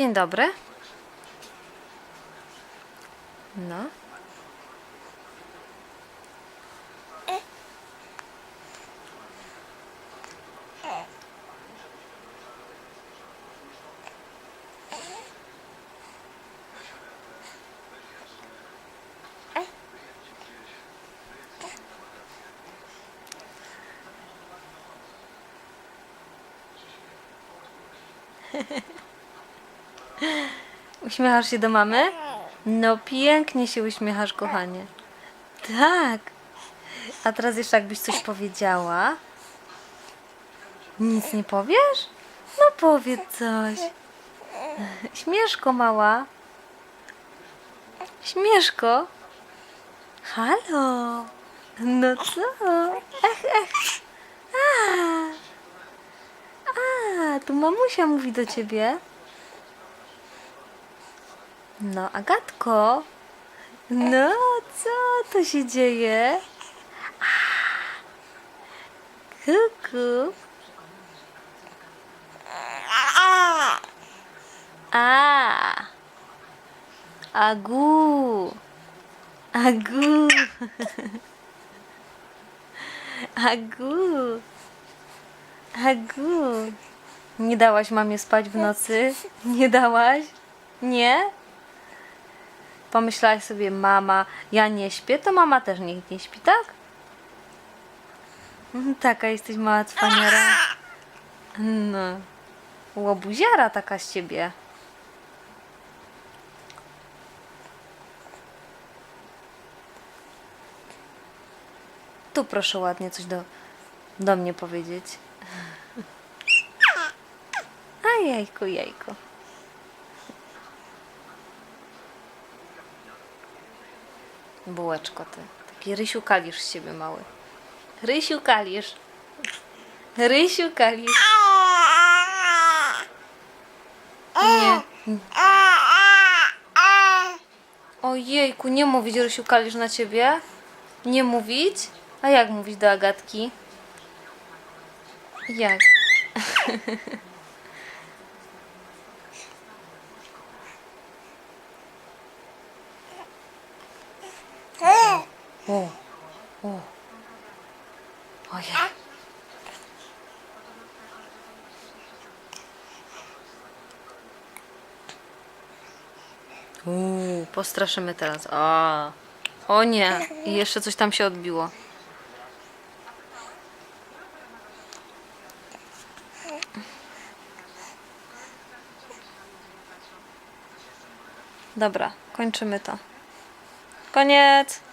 Dzień dobry. No. Uśmiechasz się do mamy? No pięknie się uśmiechasz, kochanie. Tak. A teraz jeszcze jakbyś coś powiedziała. Nic nie powiesz? No powiedz coś. Śmieszko mała. Śmieszko. Halo. No co? Ech, ech. A. A, tu mamusia mówi do ciebie. No, Agatko. No, co tu się dzieje? Kuku. A. Agu. Agu. Agu. Agu. Nie dałaś mamie spać w nocy? Nie dałaś? Nie? Pomyślałaś sobie, mama, ja nie śpię, to mama też niech nie śpi, tak? Mm, Taka jesteś mała cwaniara. No. Łobuziara taka z ciebie. Tu proszę ładnie coś do, do mnie powiedzieć. A jajku, jajku. Bułeczko ty. Taki Rysiu Kalisz z siebie mały. Rysiu Kalisz. Rysiu Kalisz. Nie. Ojejku, nie mówić Rysiu Kalisz na ciebie? Nie mówić? A jak mówić do Agatki? Jak? O, o. Ojej. Uuu, postraszymy teraz. A. O nie, i jeszcze coś tam się odbiło. Dobra, kończymy to. Koniec.